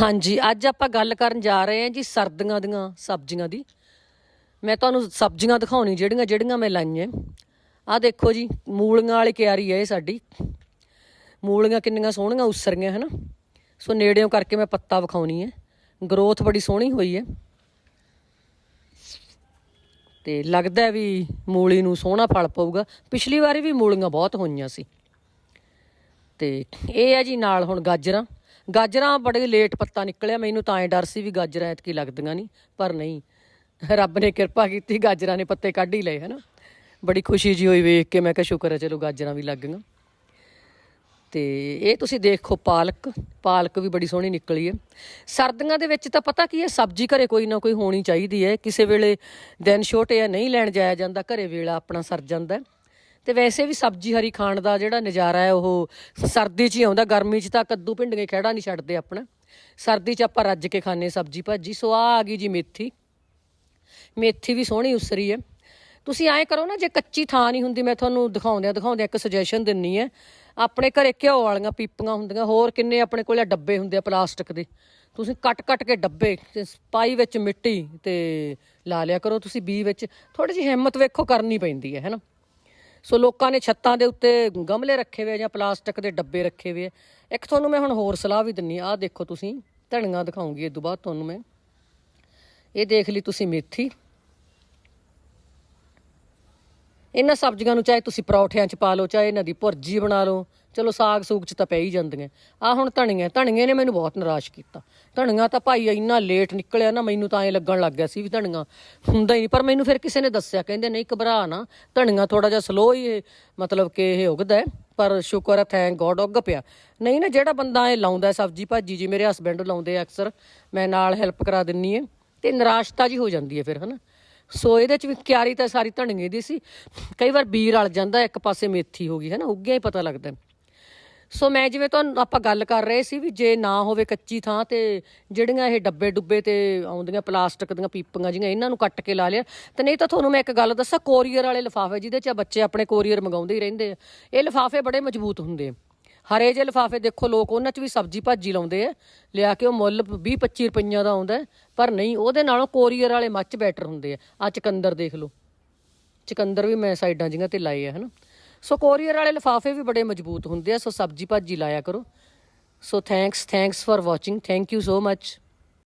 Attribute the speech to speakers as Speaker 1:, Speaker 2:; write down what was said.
Speaker 1: ਹਾਂਜੀ, ਅੱਜ ਆਪਾਂ ਗੱਲ ਕਰਨ ਜਾ ਰਹੇ ਹਾਂ ਜੀ ਸਰਦੀਆਂ ਦੀਆਂ ਸਬਜ਼ੀਆਂ ਦੀ। ਮੈਂ ਤੁਹਾਨੂੰ ਸਬਜ਼ੀਆਂ ਦਿਖਾਉਣੀ, ਜਿਹੜੀਆਂ ਜਿਹੜੀਆਂ ਮੈਂ ਲਾਈਆਂ। ਆਹ ਦੇਖੋ ਜੀ, ਮੂਲੀਆਂ ਵਾਲੀ ਕਿਆਰੀ ਹੈ ਇਹ ਸਾਡੀ। ਮੂਲੀਆਂ ਕਿੰਨੀਆਂ ਸੋਹਣੀਆਂ ਉਸਰੀਆਂ, ਹਨਾ? ਸੋ ਨੇੜਿਓਂ ਕਰਕੇ ਮੈਂ ਪੱਤਾ ਵਿਖਾਉਣੀ ਹੈ। ਗਰੋਥ ਬੜੀ ਸੋਹਣੀ ਹੋਈ ਹੈ। ਤੇ ਲੱਗਦਾ ਵੀ ਮੂਲੀ ਨੂੰ ਸੋਹਣਾ ਫਲ ਪਊਗਾ। ਪਿਛਲੀ ਵਾਰੀ ਵੀ ਮੂਲੀਆਂ ਬਹੁਤ ਹੋਈਆਂ ਸੀ। ਤੇ ਇਹ ਹੈ ਜੀ ਨਾਲ ਹੁਣ ਗਾਜਰਾਂ। ਗਾਜਰਾਂ ਬੜੇ ਲੇਟ ਪੱਤਾ ਨਿਕਲਿਆ, ਮੈਨੂੰ ਤਾਂ ਐ ਡਰ ਸੀ ਵੀ ਗਾਜਰਾਂ ਐਤਕੀ ਲੱਗਦੀਆਂ ਨਹੀਂ, ਪਰ ਨਹੀਂ। ਰੱਬ ਨੇ ਕਿਰਪਾ ਕੀਤੀ, ਗਾਜਰਾਂ ਨੇ ਪੱਤੇ ਕੱਢ ਹੀ ਲਏ, ਹਨਾ। ਬੜੀ ਖੁਸ਼ੀ ਜੀ ਹੋਈ ਵੇਖ ਕੇ, ਮੈਂ ਕਿਹਾ ਸ਼ੁਕਰ ਹੈ ਚਲੋ ਗਾਜਰਾਂ ਵੀ ਲੱਗ ਗਈਆਂ ਤੇ ਇਹ ਤੁਸੀਂ ਦੇਖੋ ਪਾਲਕ ਪਾਲਕ ਵੀ ਬੜੀ ਸੋਹਣੀ ਨਿਕਲੀ ਹੈ। ਸਰਦੀਆਂ ਦੇ ਵਿੱਚ ਤਾਂ ਪਤਾ ਕੀ ਹੈ, ਸਬਜ਼ੀ ਘਰੇ ਕੋਈ ਨਾ ਕੋਈ ਹੋਣੀ ਚਾਹੀਦੀ ਹੈ। ਕਿਸੇ ਵੇਲੇ ਦਿਨ ਛੋਟੇ ਆ, ਨਹੀਂ ਲੈਣ ਜਾਇਆ ਜਾਂਦਾ, ਘਰੇ ਵੇਲਾ ਆਪਣਾ ਸਰ ਜਾਂਦਾ ਤੇ ਵੈਸੇ ਵੀ ਸਬਜ਼ੀ ਹਰੀ ਖਾਣ ਦਾ ਜਿਹੜਾ ਨਜ਼ਾਰਾ ਹੈ, ਉਹ ਸਰਦੀ 'ਚ ਹੀ ਆਉਂਦਾ, ਗਰਮੀ 'ਚ ਤਾਂ ਕੱਦੂ ਭਿੰਡੀਆਂ ਖੇੜਾ ਨਹੀਂ ਛੱਡਦੇ ਆਪਣਾ। ਸਰਦੀ 'ਚ ਆਪਾਂ ਰੱਜ ਕੇ ਖਾਣੇ ਸਬਜ਼ੀ ਭਾਜੀ। ਸੋ ਆ ਆ ਗਈ ਜੀ ਮੇਥੀ। ਮੇਥੀ ਵੀ ਸੋਹਣੀ ਉਸਰੀ ਹੈ। ਤੁਸੀਂ ਐਂ ਕਰੋ ਨਾ, ਜੇ ਕੱਚੀ ਥਾਂ ਨਹੀਂ ਹੁੰਦੀ, ਮੈਂ ਤੁਹਾਨੂੰ ਦਿਖਾਉਂਦਿਆਂ ਦਿਖਾਉਂਦਿਆਂ ਇੱਕ ਸੁਜੈਸ਼ਨ ਦਿੰਨੀ ਹੈ। ਆਪਣੇ ਘਰੇ ਘਿਓ ਵਾਲੀਆਂ ਪੀਪੀਆਂ ਹੁੰਦੀਆਂ, ਹੋਰ ਕਿੰਨੇ ਆਪਣੇ ਕੋਲੇ ਡੱਬੇ ਹੁੰਦੇ ਆ ਪਲਾਸਟਿਕ ਦੇ। ਤੁਸੀਂ ਕੱਟ ਕੱਟ ਕੇ ਡੱਬੇ, ਤੇ ਪਾਈ ਵਿੱਚ ਮਿੱਟੀ ਤੇ ਲਾ ਲਿਆ ਕਰੋ। ਤੁਸੀਂ ਬੀ ਵਿੱਚ ਥੋੜੀ ਜਿਹੀ ਹਿੰਮਤ ਵੇਖੋ, ਕਰਨੀ ਪੈਂਦੀ ਹੈ ਹੈਨਾ ਸੋ ਲੋਕਾਂ ਨੇ ਛੱਤਾਂ ਦੇ ਉੱਤੇ ਗਮਲੇ ਰੱਖੇ ਹੋਏ ਜਾਂ ਪਲਾਸਟਿਕ ਦੇ ਡੱਬੇ ਰੱਖੇ ਹੋਏ ਇੱਕ ਤੁਹਾਨੂੰ ਮੈਂ ਹੁਣ ਹੋਰ ਸਲਾਹ ਵੀ ਦਿੰਨੀ ਆ। ਆਹ ਦੇਖੋ ਤੁਸੀਂ ਧਣੀਆਂ ਦਿਖਾਉਂਗੀ ਇਹ ਤੋਂ ਬਾਅਦ ਤੁਹਾਨੂੰ ਮੈਂ। ਇਹ ਦੇਖ ਲਈ ਤੁਸੀਂ ਮੇਥੀ। ਇਹਨਾਂ ਸਬਜ਼ੀਆਂ ਨੂੰ ਚਾਹੇ ਤੁਸੀਂ ਪਰੌਠਿਆਂ 'ਚ ਪਾ ਲਓ, ਚਾਹੇ ਇਹਨਾਂ ਦੀ ਭੁਰਜੀ ਬਣਾ ਲਓ। ਚਲੋ, ਸਾਗ ਸੂਗ 'ਚ ਤਾਂ ਪੈ ਹੀ ਜਾਂਦੀਆਂ। ਆ ਹੁਣ ਧਣੀਆਂ ਧਣੀਆਂ ਨੇ ਮੈਨੂੰ ਬਹੁਤ ਨਿਰਾਸ਼ ਕੀਤਾ। ਧਣੀਆਂ ਤਾਂ ਭਾਈ ਇੰਨਾ ਲੇਟ ਨਿਕਲਿਆ ਨਾ, ਮੈਨੂੰ ਤਾਂ ਐ ਲੱਗਣ ਲੱਗ ਗਿਆ ਸੀ ਵੀ ਧਣੀਆਂ ਹੁੰਦਾ ਹੀ ਨਹੀਂ। ਪਰ ਮੈਨੂੰ ਫਿਰ ਕਿਸੇ ਨੇ ਦੱਸਿਆ, ਕਹਿੰਦੇ ਨਹੀਂ ਘਬਰਾ ਨਾ, ਧਣੀਆਂ ਥੋੜਾ ਜਿਹਾ ਸਲੋ ਹੀ ਮਤਲਬ ਕਿ ਇਹ ਉਗਦਾ ਹੈ, ਪਰ ਸ਼ੁਕਰ ਹੈ ਥੈਂਕ ਗੋਡ ਉੱਗ ਪਿਆ। ਨਹੀਂ ਨਾ, ਜਿਹੜਾ ਬੰਦਾ ਇਹ ਲਾਉਂਦਾ ਸਬਜ਼ੀ ਭਾਜੀ ਜੀ ਮੇਰੇ ਹਸਬੰਡ ਲਾਉਂਦੇ ਆ ਅਕਸਰ, ਮੈਂ ਨਾਲ ਹੈਲਪ ਕਰਾ ਦਿੰਨੀ ਹੈ ਤੇ ਨਿਰਾਸ਼ਤਾ ਜੀ ਹੋ ਜਾਂਦੀ ਹੈ ਫਿਰ, ਹਨਾ? ਸੋ ਇਹਦੇ ਚ ਵੀ ਕਿਆਰੀ ਤਾਂ ਸਾਰੀ ਧਣੀਏ ਦੀ ਸੀ। ਕਈ ਵਾਰ ਬੀ ਰਲ ਜਾਂਦਾ, ਇੱਕ ਪਾਸੇ ਮੇਥੀ ਹੋ ਗਈ ਹੈ ਨਾ ਉੱਗਿਆ ਹੀ ਪਤਾ ਲੱਗਦਾ। ਸੋ ਮੈਂ ਜਿਵੇਂ ਤੁਹਾਨੂੰ, ਆਪਾਂ ਗੱਲ ਕਰ ਰਹੇ ਸੀ ਵੀ ਜੇ ਨਾ ਹੋਵੇ ਕੱਚੀ ਥਾਂ ਤੇ ਜਿਹੜੀਆਂ ਇਹ ਡੱਬੇ ਡੁੱਬੇ ਤੇ ਆਉਂਦੀਆਂ ਪਲਾਸਟਿਕ ਦੀਆਂ ਪੀਪੀਆਂ ਜਿਹੀਆਂ ਇਹਨਾਂ ਨੂੰ ਕੱਟ ਕੇ ਲਾ ਲਿਆ। ਤੇ ਨਹੀਂ ਤਾਂ ਤੁਹਾਨੂੰ ਮੈਂ ਇੱਕ ਗੱਲ ਦੱਸਾਂ, ਕੋਰੀਅਰ ਵਾਲੇ ਲਿਫਾਫੇ ਜਿਹਦੇ ਚ ਬੱਚੇ ਆਪਣੇ ਕੋਰੀਅਰ ਮੰਗਾਉਂਦੇ ਹੀ ਰਹਿੰਦੇ ਆ। ਇਹ ਲਿਫਾਫੇ ਬੜੇ ਮਜ਼ਬੂਤ ਹੁੰਦੇ ਆ। ਹਰੇ ਜਿਹੇ ਲਿਫਾਫੇ ਦੇਖੋ, ਲੋਕ ਉਹਨਾਂ 'ਚ ਵੀ ਸਬਜ਼ੀ ਭਾਜੀ ਲਾਉਂਦੇ ਆ। ਲਿਆ ਕੇ ਉਹ ਮੁੱਲ 20 25 ਰੁਪਈਆਂ ਦਾ ਆਉਂਦਾ ਪਰ ਨਹੀਂ, ਉਹਦੇ ਨਾਲੋਂ ਕੋਰੀਅਰ ਵਾਲੇ ਮੱਚ ਬੈਟਰ ਹੁੰਦੇ ਆ। ਆ ਚਕੰਦਰ ਦੇਖ ਲਓ। ਚਕੰਦਰ ਵੀ ਮੈਂ ਸਾਈਡਾਂ ਜਿਹੀਆਂ ਤੇ ਲਾਏ ਆ, ਹਨਾ। ਸੋ ਕੋਰੀਅਰ ਵਾਲੇ ਲਿਫਾਫੇ ਵੀ ਬੜੇ ਮਜ਼ਬੂਤ ਹੁੰਦੇ ਆ, ਸੋ ਸਬਜ਼ੀ ਭਾਜੀ ਲਾਇਆ ਕਰੋ। So thanks thanks for watching thank you so much